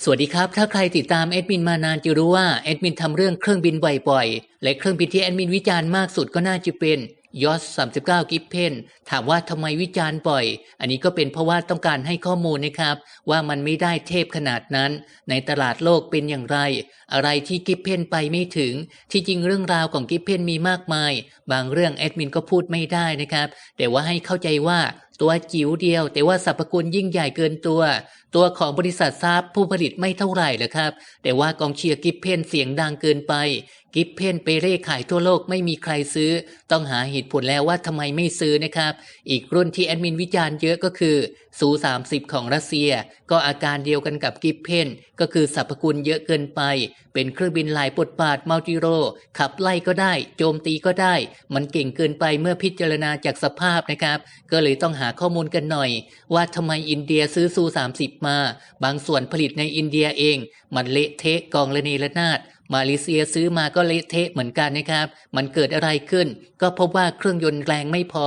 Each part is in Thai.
สวัสดีครับ ถ้าใครติดตามแอดมินมานานจะรู้ว่าแอดมินทำเรื่องเครื่องบินบ่อยๆ และเครื่องบินที่แอดมินวิจารณ์มากสุดก็น่าจะเป็นยอส39 กิฟเพนถามว่าทำไมวิจารณ์บ่อย อันนี้ก็เป็นเพราะว่าต้องการให้ข้อมูลนะครับ ว่ามันไม่ได้เทพขนาดนั้น ในตลาดโลกเป็นอย่างไร อะไรที่กิฟเพนไปไม่ถึง ที่จริงเรื่องราวของกิฟเพนมีมากมาย บางเรื่องแอดมินก็พูดไม่ได้นะครับ แต่ว่าให้เข้าใจว่าตัวจิ๋วเดียว แต่ว่าสรรพคุณยิ่งใหญ่เกินตัว ตัวของบริษัทซาบผู้ผลิตไม่เท่าไหร่เลยครับ แต่ว่ากองเชียร์กิฟเพนเสียงดังเกินไป กิฟเพนไปเร่ขายทั่วโลกไม่มีใครซื้อ ต้องหาเหตุผลแล้วว่าทำไมไม่ซื้อนะครับ อีกรุ่นที่แอดมินวิจารณ์เยอะก็คือซู30 ของรัสเซีย ก็อาการเดียวกันกับกิฟเพนก็คือสรรพคุณเยอะเกินไป เป็นเครื่องบินหลายบทบาทมัลติโร ขับไล่ก็ได้ โจมตีก็ได้ มันเก่งเกินไปเมื่อพิจารณาจากสภาพนะครับ ก็เลยต้องหาข้อมูลกันหน่อย ว่าทำไมอินเดียซื้อซู30มา บางส่วนผลิตในอินเดียเอง มันเละเทะกองระเนระนาด มาเลเซียซื้อมาก็เละเทะเหมือนกันนะครับ มันเกิดอะไรขึ้น ก็พบว่าเครื่องยนต์แรงไม่พอ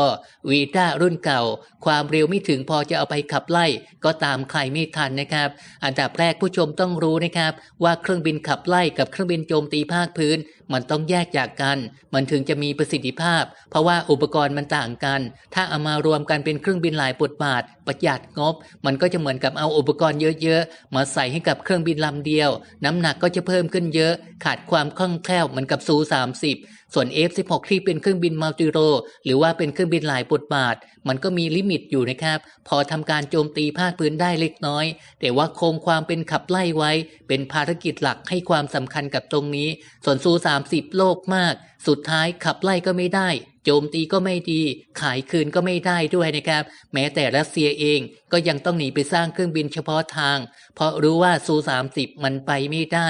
วีต้ารุ่นเก่า ความเร็วไม่ถึงพอจะเอาไปขับไล่ ก็ตามใครไม่ทันนะครับ อันดับแรกผู้ชมต้องรู้นะครับ ว่าเครื่องบินขับไล่กับเครื่องบินโจมตีภาคพื้น มันต้องแยกจากกัน มันถึงจะมีประสิทธิภาพ เพราะว่าอุปกรณ์มันต่างกัน ถ้าเอามารวมกันเป็นเครื่องบินหลายบทบาท ประหยัดงบ มันก็จะเหมือนกับเอาอุปกรณ์เยอะๆ มาใส่ให้กับเครื่องบินลำเดียว น้ำหนักก็จะเพิ่มขึ้นเยอะ ขาดความคล่องแคล่วเหมือนกับซู30ส่วน F16 ที่เป็นเครื่องบินมัลติโร หรือว่าเป็นเครื่องบินหลายบทบาท มันก็มีลิมิตอยู่นะครับ พอทำการโจมตีภาคพื้นได้เล็กน้อย แต่ว่าคงความเป็นขับไล่ไว้ เป็นภารกิจหลักให้ความสำคัญกับตรงนี้ ส่วนซู30โลภมาก สุดท้ายขับไล่ก็ไม่ได้ โจมตีก็ไม่ดี ขายคืนก็ไม่ได้ด้วยนะครับ แม้แต่รัสเซียเองก็ยังต้องหนีไปสร้างเครื่องบินเฉพาะทาง เพราะรู้ว่าซู 30 มันไปไม่ได้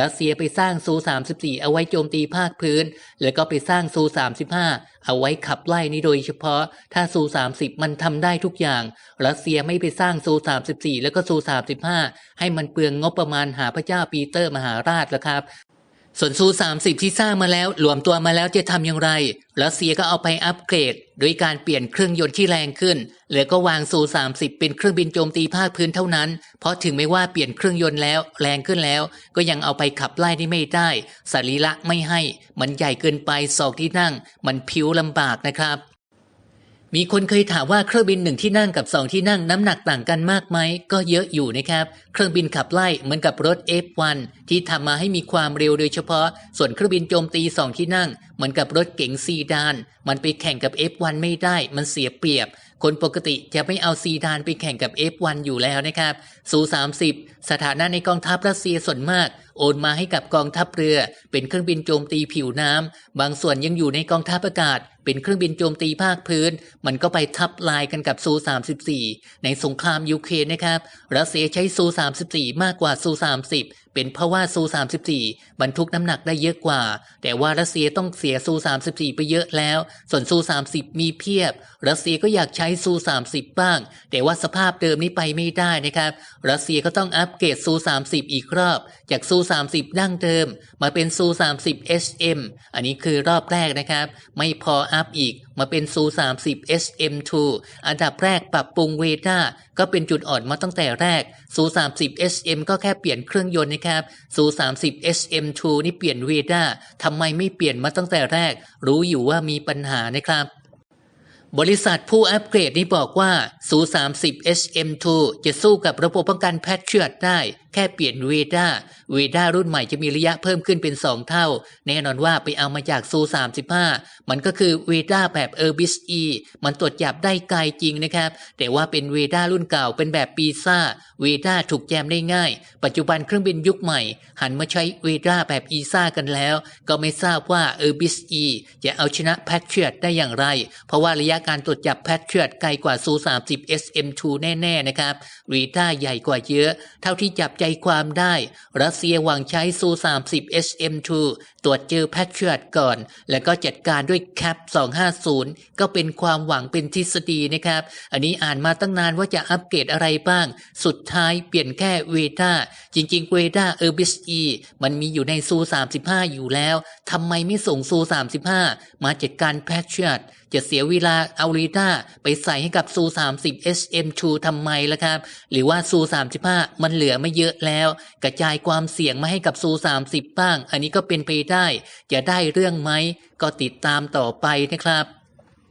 รัสเซียไปสร้างซู 34 เอาไว้โจมตีภาคพื้น แล้วก็ไปสร้างซู 35 เอาไว้ขับไล่นี้โดยเฉพาะ ถ้าซู 30 มันทำได้ทุกอย่าง รัสเซียไม่ไปสร้างซู 34 แล้วก็ซู 35 ให้มันเปลืองงบประมาณหาพระเจ้าปีเตอร์มหาราชแล้วครับ ส่วนซู30 ที่สร้างมาแล้วรวมตัวมาแล้วจะทำอย่างไร รัสเซียก็เอาไปอัปเกรดโดยการเปลี่ยนเครื่องยนต์ที่แรงขึ้นแล้วก็วางซู30 เป็นเครื่องบินโจมตีภาคพื้นเท่านั้น เพราะถึงไม่ว่าเปลี่ยนเครื่องยนต์แล้ว แรงขึ้นแล้ว ก็ยังเอาไปขับไล่ได้ไม่ได้สรีระไม่ให้ มันใหญ่เกินไปสอกที่นั่ง มันผิวลำบากนะครับ มีคนเคยถามว่าเครื่องบินหนึ่งที่นั่งกับสองที่นั่งน้ำหนักต่างกันมากไหมก็เยอะอยู่นะครับ เครื่องบินขับไล่เหมือนกับรถ F1 ที่ทำมาให้มีความเร็วโดยเฉพาะ ส่วนเครื่องบินโจมตีสองที่นั่ง เหมือนกับรถเก๋งซีดาน มันไปแข่งกับ F1 ไม่ได้ มันเสียเปรียบ คนปกติจะไม่เอาซีดานไปแข่งกับ F1 อยู่แล้วนะครับซู30 สถานะในกองทัพรัสเซียส่วนมาก โอนมาให้กับกองทัพเรือ เป็นเครื่องบินโจมตีผิวน้ำ บางส่วนยังอยู่ในกองทัพอากาศ เป็นเครื่องบินโจมตีภาคพื้น มันก็ไปทับลายกันกับซู34ในสงครามยูเครนนะครับ รัสเซียใช้ซู34มากกว่าซู30 เป็นเพราะว่าซู 34 บรรทุกน้ำหนักได้เยอะกว่า แต่ว่ารัสเซียต้องเสียซู 34 ไปเยอะแล้ว ส่วนซู 30 มีเพียบ รัสเซียก็อยากใช้ซู 30 บ้าง แต่ว่าสภาพเดิมนี้ไปไม่ได้นะครับ รัสเซียก็ต้องอัปเกรดซู 30 อีกรอบ จากซู 30 ดั้งเดิม มาเป็นซู 30 HM อันนี้คือรอบแรกนะครับ ไม่พออัพอีก มาเป็นซู30 SM2 อันดับแรกปรับปรุงเวด้าก็เป็นจุดอ่อนมาตั้งแต่แรกซู30 sm ก็แค่เปลี่ยนเครื่องยนต์นะครับซู30 SM2 นี่เปลี่ยนเวด้าทำไมไม่เปลี่ยนมาตั้งแต่แรก รู้อยู่ว่ามีปัญหานะครับ บริษัทผู้อัปเกรดนี้บอกว่าซู30 HM2 จะสู้กับระบบป้องกันแพทเชียได้ แค่เปลี่ยนเวด้าเวด้ารุ่นใหม่จะมีระยะเพิ่มขึ้นเป็น 2 เท่า แน่นอนว่าไปเอามาจากซู35 มันก็คือเวด้าแบบเออร์บิสอีมันตรวจจับได้ไกลจริงนะครับ แต่ว่าเป็นเวด้ารุ่นเก่าเป็นแบบปีซ่าเวด้าถูกแจมได้ง่าย ปัจจุบันเครื่องบินยุคใหม่ หันมาใช้เวด้าแบบอีซ่ากันแล้ว ก็ไม่ทราบว่าเออร์บิสอีจะเอาชนะแพทเชียได้อย่างไร เพราะว่าระยะการตรวจจับแพทเชียไกลกว่าซู30 SM2 แน่ ๆ นะครับวีด้าใหญ่กว่าเยอะ เท่าที่จับใจความได้ รัสเซียหวังใช้ซู30 SM2 ตรวจเจอแพทเชียก่อน แล้วก็จัดการด้วยแคป250 ก็เป็นความหวังเป็นทฤษฎีนะครับ อันนี้อ่านมาตั้งนานว่าจะอัปเกรดอะไรบ้าง สุดท้ายเปลี่ยนแค่เวด้าจริงๆเวด้าเออร์บิสอีมันมีอยู่ในซู35 อยู่แล้วทำไมไม่ส่งซู35 มาจัดการแพทเชียจะเสียเวลาเอาลีต้าไปใส่ให้กับซู30 SM2 ทำไมล่ะครับ หรือว่าซู35 มันเหลือไม่เยอะแล้ว กระจายความเสี่ยงมาให้กับซู30 บ้าง อันนี้ก็เป็นไปได้ จะได้เรื่องไหม ก็ติดตามต่อไปนะครับ